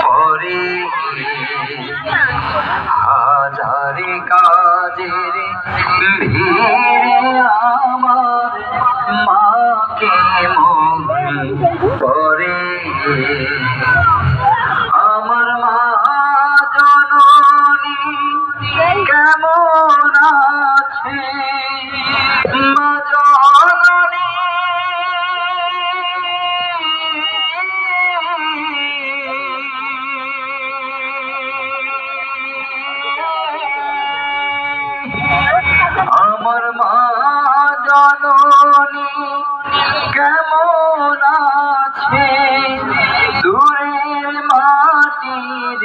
পরে হাজারে কাজের ভিড়ে আমার মাকে মন পরে আমার মা জননী কেমন আছে? দূরের মাটির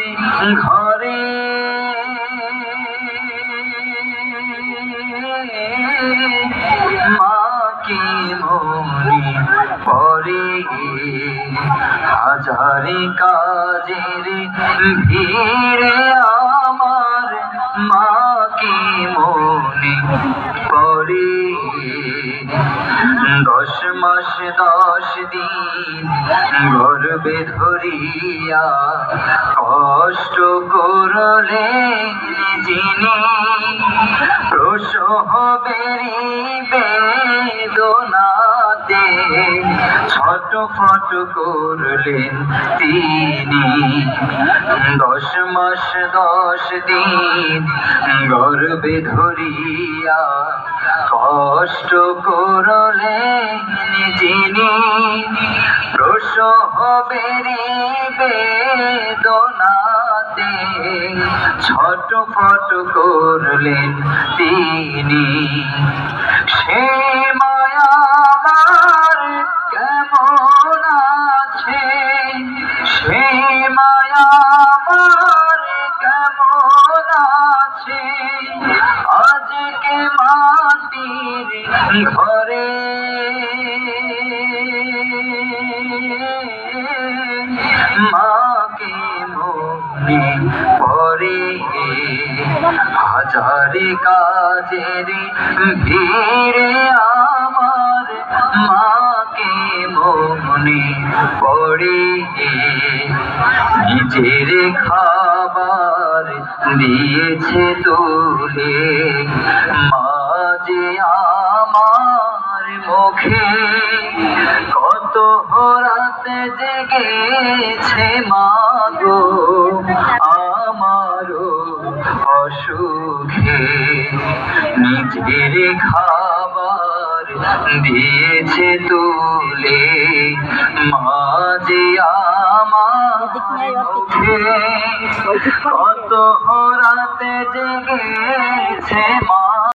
ঘরে। মাকে মনে পরে হাজারে কাজের ভিড়ে আমার দশ মাস দশ দিন গর্বে ধরিয়া কষ্ট করলে যিনি প্রসহ বেরিবে ছোট ফট করলেন তিনি। দশ মাস, দশ দিন গর্বে ধরিয়া কষ্ট করলেন যিনি। প্রসহ বেদনাতে ছোট ফট করলেন তিনি। ঘরে। মাকে মনে পরে হাজারে কাজের ভিড়ে আমার মাকে মনে পড়ে। নিজের খাবার দিয়েছে তুলে মাঝে রাতে জেগেছে মাগো, আমারও অসুখে। নিজের খাবার দিয়েছে তুলে, মাঝে আমার কত রাতে জেগেছে মা